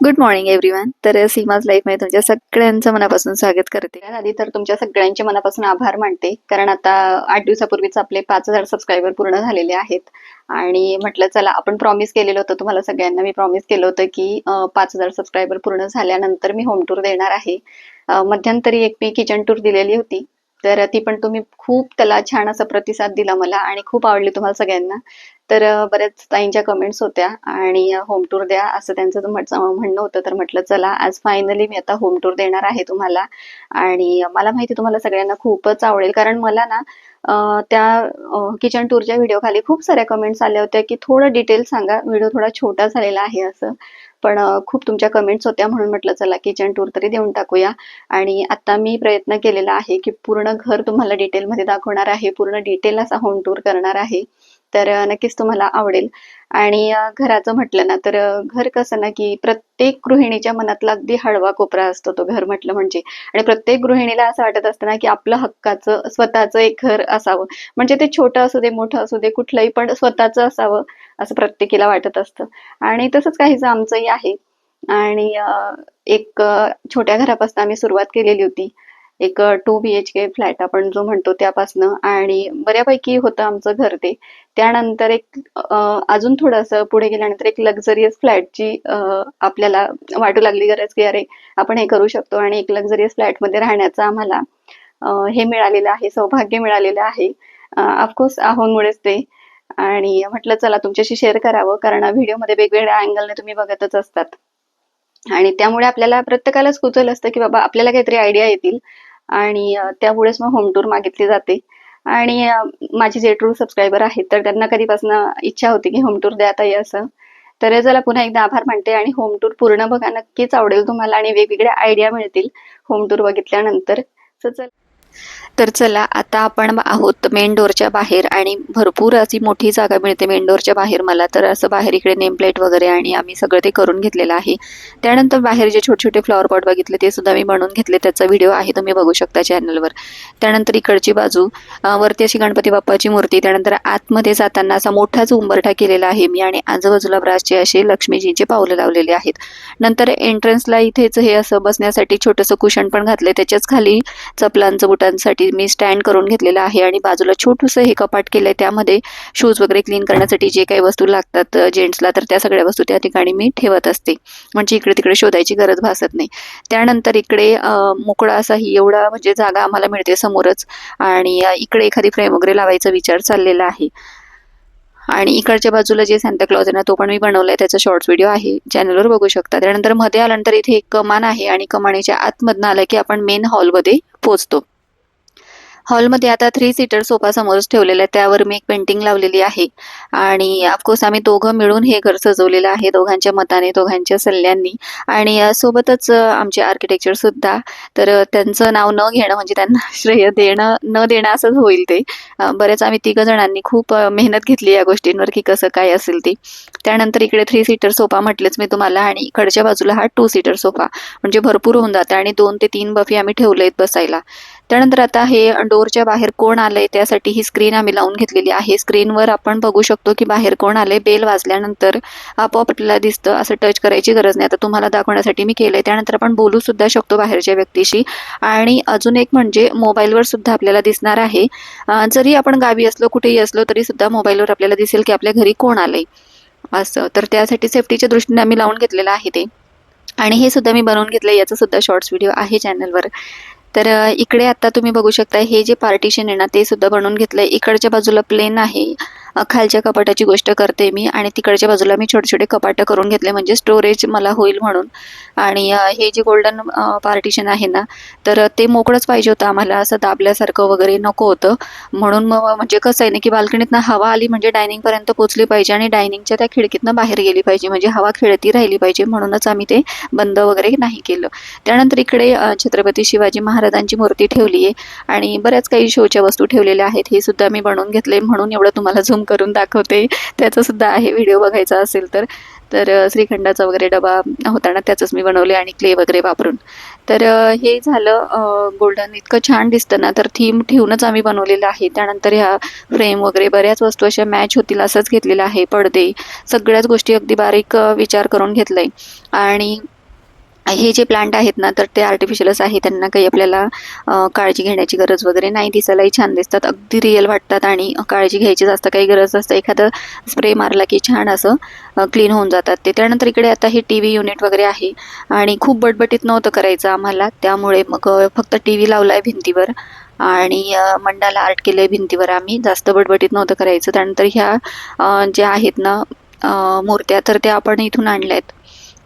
Good morning everyone तर सीमाज लाईफमध्ये तुमच्या सगळ्यांचं मनापासून स्वागत करते. आधी तर तुमच्या सगळ्यांचे मनापासून आभार मानते. कारण आता आठ दिवसापूर्वीच आपले पाच हजार सबस्क्रायबर पूर्ण झालेले आहेत. आणि म्हटलं चला आपण प्रॉमिस केलेलं होतं तुम्हाला सगळ्यांना. मी प्रॉमिस केलं होतं की पाच हजार सबस्क्रायबर पूर्ण झाल्यानंतर मी होम टूर देणार आहे. मध्यंतरी एक मी किचन टूर दिलेली होती. तर ती पण तुम्ही खूप त्याला छान असा प्रतिसाद दिला मला आणि खूप आवडली तुम्हाला सगळ्यांना. तर बऱ्याच ताईंच्या कमेंट्स होत्या आणि होम टूर द्या असं त्यांचं म्हणणं होतं. तर म्हटलं चला आज फायनली मी आता होम टूर देणार आहे तुम्हाला. आणि मला माहिती तुम्हाला सगळ्यांना खूपच आवडेल. कारण मला ना त्या किचन टूरच्या व्हिडिओ खाली खूप साऱ्या कमेंट्स आल्या होत्या की थोडं डिटेल सांगा. व्हिडिओ थोडा छोटा झालेला आहे असं. पण खूप तुमच्या कमेंट्स होत्या म्हणून म्हटलं चला किचन टूर तरी देऊन टाकूया. आणि आता मी प्रयत्न केलेला आहे की पूर्ण घर तुम्हाला डिटेलमध्ये दाखवणार आहे पूर्ण डिटेल असा होम टूर करणार आहे. तर नक्कीच तुम्हाला आवडेल. आणि घराचं म्हटलं ना तर घर कसं ना की प्रत्येक गृहिणीच्या मनातला अगदी हळवा कोपरा असतो तो घर म्हटलं म्हणजे. आणि प्रत्येक गृहिणीला असं वाटत असतं ना की आपलं हक्काचं स्वतःचं एक घर असावं. म्हणजे ते छोटं असू दे मोठं असू दे कुठलंही पण स्वतःचं असावं. असं प्रत्येकीला वाटत असतं. आणि तसंच काहीच आमचंही आहे. आणि एक छोट्या घरापासून आम्ही सुरुवात केलेली होती. एक two B H K flat आपण जो म्हणतो त्यापासनं. आणि बऱ्यापैकी होतं आमचं घर ते. त्यानंतर एक अजून थोडंसं पुढे गेल्यानंतर एक लक्झरियस फ्लॅटची आपल्याला वाटू लागली गरज की अरे आपण हे करू शकतो. आणि एक लक्झरियस फ्लॅटमध्ये राहण्याचं आम्हाला हे मिळालेलं आहे. सौभाग्य मिळालेलं आहे. ऑफकोर्स आहोंमुळेच ते. आणि म्हटलं चला तुमच्याशी शेअर करावं कारण व्हिडिओमध्ये वेगवेगळ्या अँगलने तुम्ही बघतच असतात. आणि त्यामुळे आपल्याला प्रत्येकालाच कुचल असतं की बाबा आपल्याला काहीतरी आयडिया येतील. आणि त्यामुळेच मग होम टूर मागितली जाते. आणि माझे जे ट्रू सबस्क्रायबर आहेत तर त्यांना कधीपासून इच्छा होती की होम टूर द्या ताई असं. तर चला पुन्हा एकदा आभार मानते आणि होम टूर पूर्ण बघा. नक्कीच आवडेल तुम्हाला आणि वेगवेगळ्या आयडिया मिळतील होम टूर बघितल्यानंतर. चल. तर चला आता आपण आहोत मेन डोरच्या बाहेर आणि भरपूर अशी मोठी जागा मिळते मेन डोरच्या बाहेर. मला तर असं बाहेर इकडे नेम प्लेट वगैरे आणि आम्ही सगळं ते करून घेतलेलं आहे. त्यानंतर बाहेर जे छोटे छोटे फ्लॉवर पॉट बघितले ते सुद्धा मी बनवून घेतले. त्याचा व्हिडिओ आहे तुम्ही बघू शकता चॅनलवर त्यानंतर इकडची बाजू वरती अशी गणपती बाप्पाची मूर्ती त्यानंतर आतमध्ये जाताना असा मोठाच उंबरठा केलेला आहे मी आणि आजूबाजूला ब्रासचे असे लक्ष्मीजींचे पावलं लावलेले आहेत. नंतर एंट्रन्सला इथेच हे असं बसण्यासाठी छोटंसं कुशन पण घातलं त्याच्याच खाली चपलांचं बुटांसाठी मी स्टँड करून घेतलेलं आहे आणि बाजूला छोटंसं हे कपाट केलं आहे त्यामध्ये शूज वगैरे क्लीन करण्यासाठी जे काही वस्तू लागतात जेंट्सला तर त्या सगळ्या वस्तू त्या ठिकाणी मी ठेवत असते. म्हणजे इकडे तिकडे शोधायची गरज भासत नाही. त्यानंतर इकडे मोकळा असा ही एवढा म्हणजे जागा आम्हाला मिळते समोरच. आणि इकडे एखादी फ्रेम वगैरे लावायचा विचार चाललेला आहे. आणि इकडच्या बाजूला जे सांताक्लॉज आहे ना तो पण मी बनवलाय. त्याचा शॉर्ट्स व्हिडिओ आहे. चॅनलवर बघू शकता. त्यानंतरमध्ये आल्यानंतर इथे एक कमान आहे आणि कमानीच्या आतमधनं आलं की आपण मेन हॉलमध्ये पोचतो हॉलमध्ये आता थ्री सीटर सोफा समोरच ठेवलेला आहे त्यावर मी एक पेंटिंग लावलेली आहे. आणि ऑफकोर्स आम्ही दोघं मिळून हे घर सजवलेलं आहे दोघांच्या मताने दोघांच्या सल्ल्यांनी. आणि सोबतच आमचे आर्किटेक्चर सुद्धा. तर त्यांचं नाव न घेणं म्हणजे त्यांना श्रेय देणं न देणं असंच होईल ते. बरेच आम्ही तिघ जणांनी खूप मेहनत घेतली या गोष्टींवर की कसं काय असेल ते. त्यानंतर इकडे थ्री सीटर सोफा म्हटलेच मी तुम्हाला. आणि इकडच्या बाजूला हा टू सीटर सोफा म्हणजे भरपूर होऊन जातं. आणि दोन ते तीन बफी आम्ही ठेवलेत बसायला. त्यानंतर आता हे डोरच्या बाहेर कोण आलंय त्यासाठी ही स्क्रीन आम्ही लावून घेतलेली आहे. स्क्रीनवर आपण बघू शकतो की बाहेर कोण आलंय बेल वाजल्यानंतर आपोआप आपल्याला दिसतं असं टच करायची गरज नाही. आता तुम्हाला दाखवण्यासाठी मी केलंय. त्यानंतर आपण बोलू सुद्धा शकतो बाहेरच्या व्यक्तीशी. आणि अजून एक म्हणजे मोबाईलवर सुद्धा आपल्याला दिसणार आहे. जरी आपण गावी असलो कुठेही असलो तरी सुद्धा मोबाईलवर आपल्याला दिसेल की आपल्या घरी कोण आलंय. असं. तर त्यासाठी सेफ्टीच्या दृष्टीने आम्ही लावून घेतलेलं आहे ते. आणि हे सुद्धा मी बनवून घेतलं याचा सुद्धा शॉर्ट्स व्हिडिओ आहे चॅनलवर तर इकडे आता तुम्ही बघू शकता हे जे पार्टिशन आहे ना ते सुद्धा बनवून घेतलंय. इकडच्या बाजूला प्लेन आहे. खालच्या कपाटाची गोष्ट करते मी आणि तिकडच्या बाजूला मी छोटे छोटे कपाटं करून घेतले म्हणजे स्टोरेज मला होईल म्हणून. आणि हे जे गोल्डन पार्टिशन आहे ना तर ते मोकळंच पाहिजे होतं आम्हाला असं दाबल्यासारखं वगैरे नको होतं. म्हणून मग म्हणजे कसं आहे ना की बाल्कनीतनं हवा आली म्हणजे डायनिंगपर्यंत पोचली पाहिजे आणि डायनिंगच्या त्या खिडकीतनं बाहेर गेली पाहिजे म्हणजे हवा खेळती राहिली पाहिजे म्हणूनच आम्ही ते बंद वगैरे नाही केलं. त्यानंतर इकडे छत्रपती शिवाजी महाराजांची मूर्ती ठेवली आहे आणि बऱ्याच काही शोच्या वस्तू ठेवलेल्या आहेत हे सुद्धा मी बनवून घेतले म्हणून एवढं तुम्हाला झूम करून दाखवते. त्याचासुद्धा आहे व्हिडिओ बघायचा असेल तर. तर श्रीखंडाचा वगैरे डबा होताना त्याचंच मी बनवले आणि क्ले वगैरे वापरून. तर हे झालं गोल्डन इतकं छान दिसतं ना. तर थीम ठेवूनच आम्ही बनवलेलं आहे. त्यानंतर ह्या फ्रेम वगैरे बऱ्याच वस्तू अशा मॅच होतील असंच घेतलेलं आहे. पडदे. सगळ्याच गोष्टी अगदी बारीक विचार करून घेतलाय. आणि हे जे प्लांट आहेत ना तर ते आर्टिफिशियलच आहे. त्यांना काही आपल्याला काळजी घेण्याची गरज वगैरे नाही. दिसायलाही छान दिसतात. अगदी रिअल वाटतात आणि काळजी घ्यायची जास्त काही गरज नसतं. एखादं स्प्रे मारला की छान असं क्लीन होऊन जातात. ते त्यानंतर इकडे आता हे टी व्ही युनिट वगैरे आहे. आणि खूप बटबटीत नव्हतं करायचं आम्हाला. त्यामुळे मग फक्त टी व्ही लावला आहे भिंतीवर. आणि मंडाला आर्ट केलं आहे भिंतीवर आम्ही. जास्त बटबटीत नव्हतं करायचं. त्यानंतर ह्या ज्या आहेत ना मूर्त्या तर त्या आपण इथून आणल्या आहेत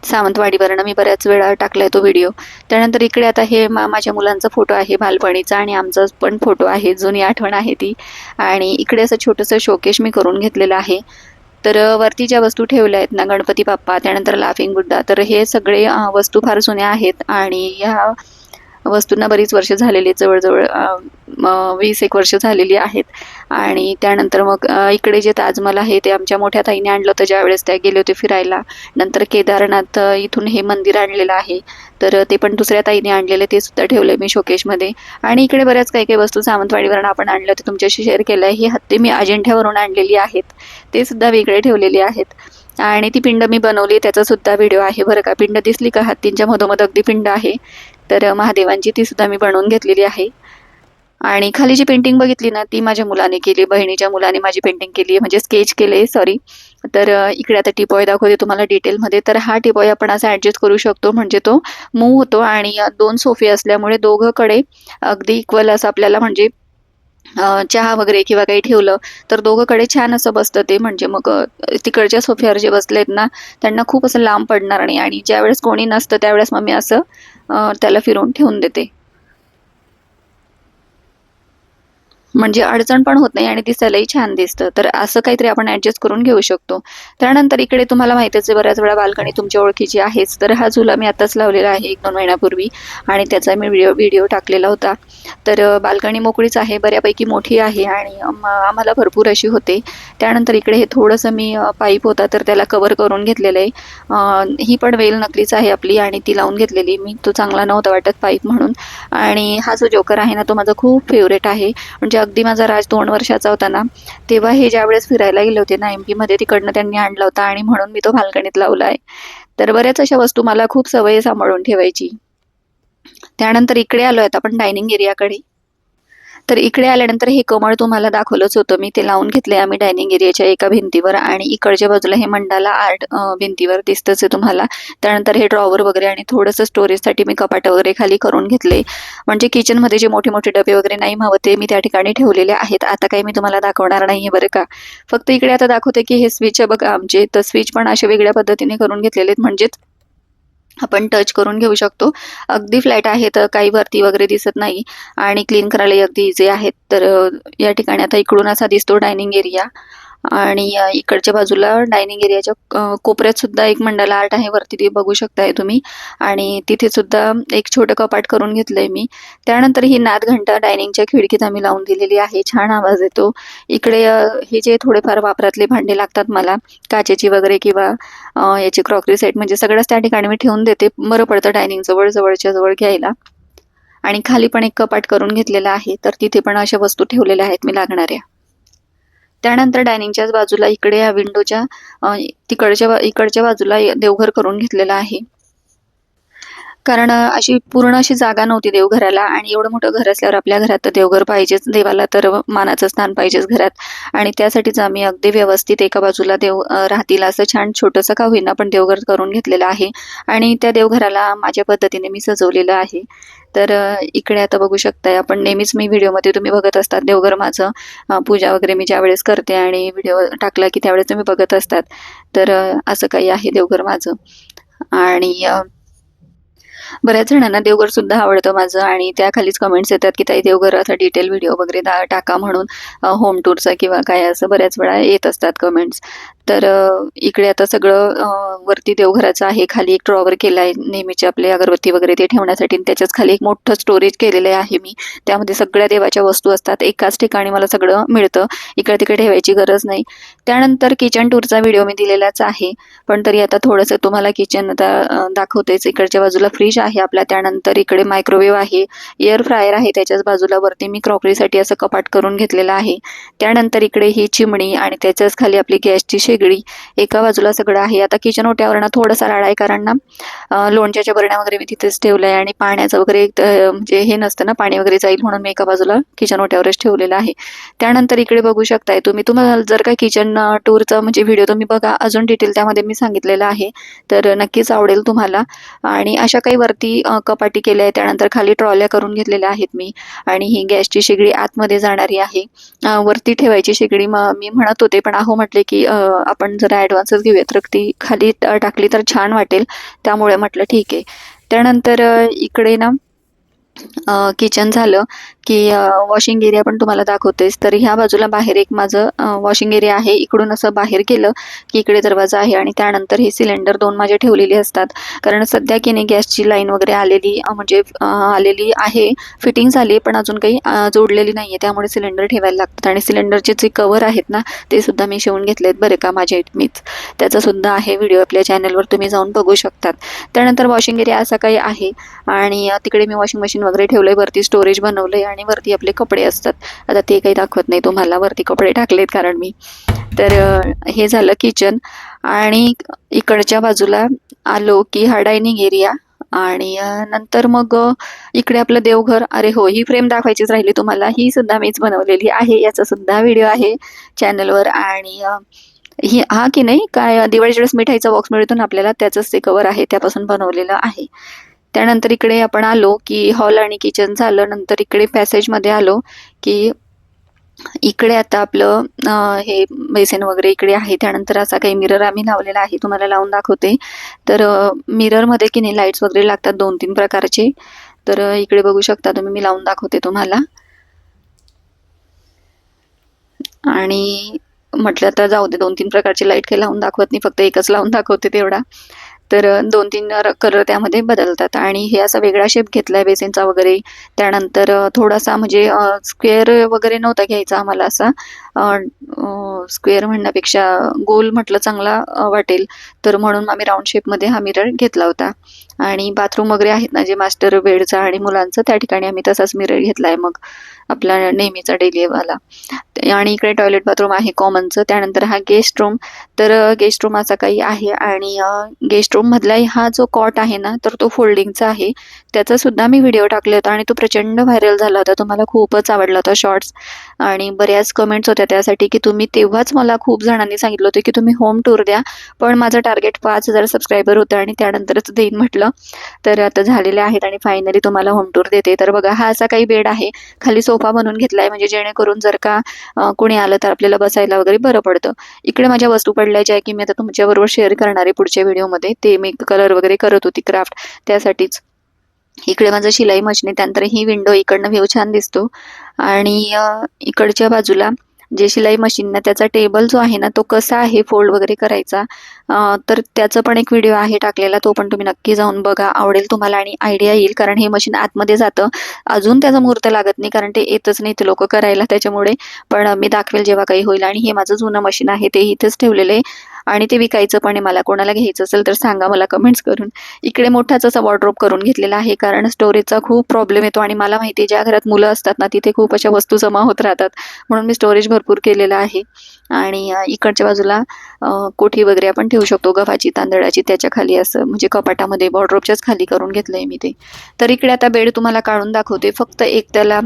सावंतवाडीवरनं मी बऱ्याच वेळा टाकलाय तो व्हिडिओ त्यानंतर इकडे आता हे मा माझ्या मुलांचा फोटो आहे बालपणीचा आणि आमचा पण फोटो आहे जुनी आठवण आहे ती. आणि इकडे असं छोटंसं शोकेश मी करून घेतलेलं आहे. तर वरती ज्या वस्तू ठेवल्या आहेत ना गणपती बाप्पा त्यानंतर लाफिंग बुद्धा तर हे सगळे वस्तू फार जुन्या आहेत. आणि ह्या वस्तूंना बरीच वर्ष झालेली जवळजवळ वीस एक वर्ष झालेली आहेत. आणि त्यानंतर मग इकडे जे ताजमहल आहे ते आमच्या मोठ्या ताईने आणलं होतं ज्यावेळेस त्या गेले होते फिरायला. नंतर केदारनाथ इथून हे मंदिर आणलेलं आहे. तर ते पण दुसऱ्या ताईने आणलेले ते सुद्धा ठेवले मी शोकेशमध्ये आणि इकडे बऱ्याच काही काही वस्तू सावंतवाडीवरून आपण आणल्या होत्या तुमच्याशी शेअर केलं आहे ही हत्ती मी अजिंठ्यावरून आणलेली आहेत. ते सुद्धा वेगळे ठेवलेले आहेत. आणि ती पिंड मी बनवली त्याचा सुद्धा व्हिडिओ आहे बरं का. पिंड दिसली का? हत्तींच्या मधोमध अगदी पिंड आहे. तर महादेवांची ती सुद्धा मी बनवून घेतलेली आहे. आणि खाली जी पेंटिंग बघितली ना ती माझ्या मुलाने केली बहिणीच्या मुलाने माझी पेंटिंग केली म्हणजे स्केच केले सॉरी तर इकडे आता टिपॉय दाखवते तुम्हाला डिटेलमध्ये तर हा टिपॉय आपण असा ॲडजस्ट करू शकतो. म्हणजे तो मूव होतो आणि दोन सोफे असल्यामुळे दोघंकडे अगदी इक्वल असं आपल्याला म्हणजे चहा वगैरे किंवा काही ठेवलं तर दोघंकडे छान असं बसतं ते. म्हणजे मग तिकडच्या सोफ्यावर जे बसलेत ना त्यांना खूप असं लांब पडणार नाही. आणि ज्यावेळेस कोणी नसतं त्यावेळेस मग मी असं त्याला फिरून ठेवून देते. म्हणजे अडचण पण होत नाही आणि दिसायलाही छान दिसतं. तर असं काहीतरी आपण ॲडजस्ट करून घेऊ शकतो. त्यानंतर इकडे तुम्हाला माहितीच आहे बऱ्याच वेळा बाल्कनी तुमच्या ओळखीची आहेच. तर हा झुला मी आताच लावलेला आहे एक दोन महिन्यापूर्वी. आणि त्याचा मी व्हिडिओ व्हिडिओ टाकलेला होता. तर बाल्कनी मोकळीच आहे बऱ्यापैकी मोठी आहे आणि आम्हाला भरपूर अशी होते. त्यानंतर इकडे हे थोडंसं मी पाईप होता तर त्याला कवर करून घेतलेलं आहे. ही पण वेल नकलीच आहे आपली आणि ती लावून घेतलेली. मी तो चांगला नव्हता वाटत पाईप म्हणून. आणि हा जो जोकर आहे ना तो माझा खूप फेवरेट आहे. म्हणजे अगदी माझा राज दोन वर्षाचा होता ना तेव्हा हे ज्यावेळेस फिरायला गेले होते ना एम पीमध्ये तिकडनं त्यांनी आणला होता आणि म्हणून मी तो बाल्कनीत लावला आहे. तर बऱ्याच अशा वस्तू मला खूप सवय सांभाळून ठेवायची. त्यानंतर इकडे आलो आहेत आपण डायनिंग एरियाकडे तर इकडे आल्यानंतर हे कमळ तुम्हाला दाखवलंच होतं. मी ते लावून घेतले आम्ही डायनिंग एरियाच्या एका भिंतीवर आणि इकडच्या बाजूला हे मंडाला आर्ट भिंतीवर दिसतंच आहे तुम्हाला. त्यानंतर हे ड्रॉवर वगैरे आणि थोडंसं स्टोरेजसाठी मी कपाट वगैरे खाली करून घेतले. म्हणजे किचनमध्ये जे मोठे मोठे डबे वगैरे नाही हवं ते मी त्या ठिकाणी ठेवलेले आहेत. आता काही मी तुम्हाला दाखवणार नाही बरं का. फक्त इकडे आता दाखवते की हे स्विच बघा आमचे. तर स्विच पण अशा वेगळ्या पद्धतीने करून घेतलेले आहेत. म्हणजेच आपण टच करून घेऊ शकतो. अगदी फ्लॅट आहे तर काही वरती वगैरे दिसत नाही. आणि क्लीन करायलाही अगदी इझी आहेत तर या ठिकाणी आता इकडून असा दिसतो डायनिंग एरिया आणि इकडच्या बाजूला डायनिंग एरियाच्या कोपऱ्यात सुद्धा एक मंडला आर्ट आहे वरती ते बघू शकताय तुम्ही. आणि तिथे सुद्धा एक छोटं कपाट करून घेतलंय मी. त्यानंतर ही नाद घंटा डायनिंगच्या खिडकीत आम्ही लावून दिलेली आहे. छान आवाज येतो. इकडे हे जे थोडेफार वापरातले भांडे लागतात मला काचेची वगैरे किंवा याची क्रॉकरी सेट म्हणजे सगळंच त्या ठिकाणी मी ठेवून देते. बरं पडतं डायनिंग जवळ जवळच्या जवळ घ्यायला. आणि खाली पण एक कपाट करून घेतलेलं आहे. तर तिथे पण अशा वस्तू ठेवलेल्या आहेत मी लागणाऱ्या. त्यानंतर डायनिंगच्याच बाजूला इकडे या विंडोच्या अ, तिकडच्या इकडच्या बाजूला देवघर करून घेतलेलं आहे. कारण अशी पूर्ण अशी जागा नव्हती देवघराला आणि एवढं मोठं घर असल्यावर आपल्या घरात तर देवघर पाहिजेच देवाला तर मानाचं स्थान पाहिजेच घरात. आणि त्यासाठीच आम्ही अगदी व्यवस्थित एका बाजूला देव राहतील असं छान छोटंसं का होईना पण देवघर करून घेतलेलं आहे. आणि त्या देवघराला माझ्या पद्धतीने मी सजवलेलं आहे. तर इकडे आता बघू शकताय आपण नेहमीच मी व्हिडिओमध्ये तुम्ही बघत असतात देवघर माझं. पूजा वगैरे मी ज्यावेळेस करते आणि व्हिडिओ टाकला की त्यावेळेस तुम्ही बघत असतात. तर असं काही आहे देवघर माझं. आणि बऱ्याच जणांना देवघर सुद्धा आवडतं माझं आणि त्याखालीच कमेंट्स येतात की ताई देवघर डिटेल व्हिडिओ वगैरे टाका म्हणून होम टूरचा किंवा काय असं बऱ्याच वेळा येत असतात कमेंट्स तर इकडे आता सगळं वरती देवघराचं आहे. खाली एक ड्रॉवर केला आहे नेहमीचे आपले अगरबत्ती वगैरे ते ठेवण्यासाठी आणि त्याच्याच खाली एक मोठं स्टोरेज केलेलं आहे मी. त्यामध्ये सगळ्या देवाच्या वस्तू असतात. एकाच ठिकाणी मला सगळं मिळतं. इकडे तिकडे ठेवायची गरज नाही. त्यानंतर किचन टूरचा व्हिडिओ मी दिलेलाच आहे. पण तरी आता थोडंसं तुम्हाला किचन आता दाखवतेच. इकडच्या बाजूला फ्रीज आहे आपल्या त्यानंतर इकडे मायक्रोवेव्ह आहे. एअर फ्रायर आहे. त्याच्याच बाजूला वरती मी क्रॉकरीसाठी असं कपाट करून घेतलेलं आहे. त्यानंतर इकडे ही चिमणी आणि त्याच्याच खाली आपली गॅसची शेगडी. एका बाजूला सगळं आहे. आता किचन ओट्यावर ना थोडासा राडा आहे कारण ना लोणच्याच्या बरण्या वगैरे मी तिथेच ठेवलं आहे आणि पाण्याचं वगैरे एक, म्हणजे हे नसतं ना पाणी वगैरे जाईल म्हणून मी एका बाजूला किचन ओट्यावरच ठेवलेलं आहे. त्यानंतर इकडे बघू शकताय तुम्ही. तुम्हाला जर का किचन टूरचा म्हणजे व्हिडिओ तुम्ही बघा. अजून डिटेल त्यामध्ये मी सांगितलेलं आहे. तर नक्कीच आवडेल तुम्हाला. आणि अशा काही वरती कपाटी केल्या आहे त्यानंतर खाली ट्रॉल्या करून घेतलेल्या आहेत मी. आणि ही गॅसची शेगडी आतमध्ये जाणारी आहे. वरती ठेवायची शेगडी म मी म्हणत होते पण अहो म्हटले की आपण जरा ॲडव्हान्सच घेऊयात. तर ती खाली टाकली तर छान वाटेल. त्यामुळे म्हटलं ठीक आहे. त्यानंतर इकडे ना किचन झालं की वॉशिंग एरिया पण तुम्हाला दाखवतेच तर ह्या बाजूला बाहेर एक माझं वॉशिंग एरिया आहे. इकडून असं बाहेर गेलं की इकडे दरवाजा आहे आणि त्यानंतर हे सिलेंडर दोन माझे ठेवलेले असतात. कारण सध्या की नाही गॅसची लाईन वगैरे आलेली म्हणजे आलेली आहे. फिटिंग झाली पण अजून काही जोडलेली नाही आहे त्यामुळे सिलेंडर ठेवायला लागतात. आणि सिलेंडरचे जे कवर आहेत ना ते सुद्धा मी शिवून घेतले आहेत बरं का माझे मीच त्याचा सुद्धा आहे व्हिडिओ आपल्या चॅनलवर तुम्ही जाऊन बघू शकतात. त्यानंतर वॉशिंग एरिया असा काही आहे. आणि तिकडे मी वॉशिंग मशीन वगैरे ठेवलंय वरती स्टोरेज बनवलंय आणि वरती आपले कपडे असतात. आता ते काही दाखवत नाही तुम्हाला वरती कपडे टाकलेत कारण मी. तर हे झालं किचन आणि इकडच्या बाजूला आलो की हा डायनिंग एरिया आणि नंतर मग इकडे आपलं देवघर. अरे हो ही फ्रेम दाखवायचीच राहिली तुम्हाला. ही सुद्धा मीच बनवलेली आहे. याचा सुद्धा व्हिडिओ आहे चॅनलवर आणि ही हा की नाही? काय दिवाळीच्या वेळेस मिठाईचा बॉक्स मिळतो ना आपल्याला? त्याचंच ते कवर आहे. त्यापासून बनवलेलं आहे. त्यानंतर इकडे आपण आलो की हॉल आणि किचन झालं नंतर इकडे पॅसेजमध्ये आलो की इकडे आता आपलं हे बेसिन वगैरे इकडे आहे. त्यानंतर असा काही मिरर आम्ही लावलेला आहे. तुम्हाला लावून दाखवते. तर मिररमध्ये की नाही लाईट्स वगैरे लागतात दोन तीन प्रकारचे. तर इकडे बघू शकता तुम्ही. मी लावून दाखवते तुम्हाला. आणि म्हटलं तर जाऊ दे. दोन तीन प्रकारचे लाइट काही लावून दाखवत नाही. फक्त एकच लावून दाखवते तेवढा. तर दोन तीन कलर त्यामध्ये बदलतात. आणि हे असा वेगळा शेप घेतलाय बेसिनचा वगैरे. त्यानंतर थोडासा म्हणजे स्क्वेअर वगैरे नव्हता घ्यायचा आम्हाला असा. स्क्वेअर म्हणण्यापेक्षा गोल म्हटलं चांगला वाटेल. तर म्हणून आम्ही राऊंड शेपमध्ये हा मिरर घेतला होता. आणि बाथरूम वगैरे आहेत ना जे मास्टर बेडचा आणि मुलांचं त्या ठिकाणी आम्ही तसाच मिरर घेतलाय मग आपला नेहमीचा डेलीवाला आणि इकडे टॉयलेट बाथरूम आहे कॉमनचं त्यानंतर हा गेस्ट रूम तर गेस्ट रूम असा काही आहे आणि गेस्ट रूम मधला हा जो कॉट आहे ना तर तो फोल्डिंगचा आहे. त्याचा सुद्धा मी व्हिडिओ टाकले होता आणि तो प्रचंड व्हायरल झाला होता. तुम्हाला खूपच आवडला होता शॉर्ट्स आणि बऱ्याच कमेंट्स होत्या त्यासाठी की तुम्ही तेव्हाच मला खूप जणांनी सांगितलं होतं की तुम्ही होम टूर द्या. पण माझं टार्गेट पाच हजार सबस्क्रायबर होतं आणि त्यानंतरच देईन म्हटलं. तर आता झालेले आहेत आणि फायनली तुम्हाला होम टूर देते. तर बघा हा असा काही बेड आहे. खाली सोफा बनवून घेतलाय म्हणजे जेणेकरून जर का कोणी आलं तर आपल्याला बसायला वगैरे बरं पडतं. इकडे माझ्या वस्तू पडल्या ज्या की मी आता तुमच्याबरोबर शेअर करणार आहे पुढच्या व्हिडिओमध्ये ते मी कलर वगैरे करत होती क्राफ्ट त्यासाठीच. इकडे माझं शिलाई मशीन आहे त्यानंतर ही विंडो इकडनं व्ह्यू छान दिसतो. आणि इकडच्या बाजूला जे शिलाई मशीन ना त्याचा टेबल जो आहे ना तो कसा आहे फोल्ड वगैरे करायचा तर त्याचं पण एक व्हिडिओ आहे टाकलेला तो पण तुम्ही नक्की जाऊन बघा आवडेल तुम्हाला आणि आयडिया येईल कारण हे मशीन आतमध्ये जातं. अजून त्याचा मुहूर्त लागत नाही कारण ते येतच नाही ते लोक करायला त्याच्यामुळे. पण मी दाखवेल जेव्हा काही होईल आणि हे माझं जुनं मशीन आहे ते इथेच ठेवलेलं आहे. आणि ते विकायचं पण आहे. मला कोणाला घ्यायचं असेल तर सांगा मला कमेंट्स करून. इकडे मोठाच असा वॉर्ड्रोप करून घेतलेला आहे कारण स्टोरेजचा खूप प्रॉब्लेम येतो आणि मला माहिती आहे ज्या घरात मुलं असतात ना तिथे खूप अशा वस्तू जमा होत राहतात. म्हणून मी स्टोरेज भरपूर केलेलं आहे. आणि इकडच्या बाजूला कोठी वगैरे आपण ठेवू शकतो. गव्हाची तांदळाची त्याच्याखाली असं म्हणजे कपाटामध्ये वॉर्ड्रोपच्याच खाली करून घेतलं आहे मी ते. तर इकडे आता बेड तुम्हाला काढून दाखवते. फक्त एक त्याला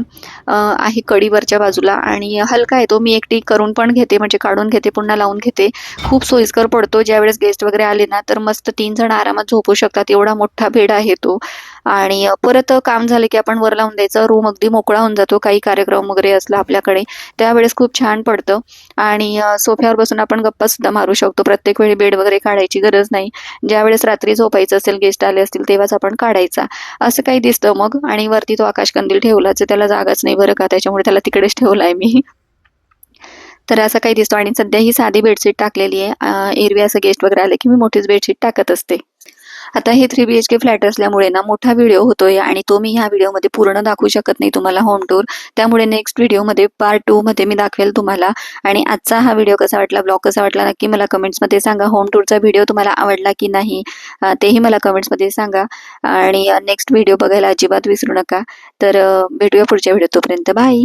आहे कडीवरच्या बाजूला आणि हलका आहे तो. मी एकटी करून पण घेते म्हणजे काढून घेते पुन्हा लावून घेते. खूप सोयी सोयीस्कर पडतो. ज्यावेळेस गेस्ट वगैरे आले ना तर मस्त तीन जण आरामात झोपू शकतात. एवढा मोठा बेड आहे तो. आणि परत काम झालं की आपण वर लावून द्यायचं. रूम अगदी मोकळा होऊन जातो. काही कार्यक्रम वगैरे असला आपल्याकडे त्यावेळेस खूप छान पडतं. आणि सोफ्यावर बसून आपण गप्पा सुद्धा मारू शकतो. प्रत्येक वेळी बेड वगैरे काढायची गरज नाही. ज्यावेळेस रात्री झोपायचं असेल गेस्ट आले असतील तेव्हाच आपण काढायचा. असं काही दिसतं मग. आणि वरती तो आकाशकंदील ठेवलाच त्याला जागाच नाही बरं का? त्याच्यामुळे त्याला तिकडेच ठेवलाय मी. तर असं काही दिसतो. आणि सध्या ही साधी बेडशीट टाकलेली आहे. एरवी असं गेस्ट वगैरे आले की मी मोठीच बेडशीट टाकत असते. आता हे three B H K flat असल्यामुळे ना मोठा व्हिडिओ होतोय आणि तो मी ह्या व्हिडिओमध्ये पूर्ण दाखवू शकत नाही तुम्हाला होम टूर त्यामुळे नेक्स्ट व्हिडिओमध्ये पार्ट टू मध्ये मी दाखवेल तुम्हाला. आणि आजचा हा व्हिडिओ कसा वाटला ब्लॉग कसा वाटला नक्की मला कमेंट्समध्ये सांगा. होम टूरचा व्हिडिओ तुम्हाला आवडला की नाही तेही मला कमेंट्समध्ये सांगा. आणि नेक्स्ट व्हिडिओ बघायला अजिबात विसरू नका. तर भेटूया पुढच्या व्हिडिओ तोपर्यंत. बाय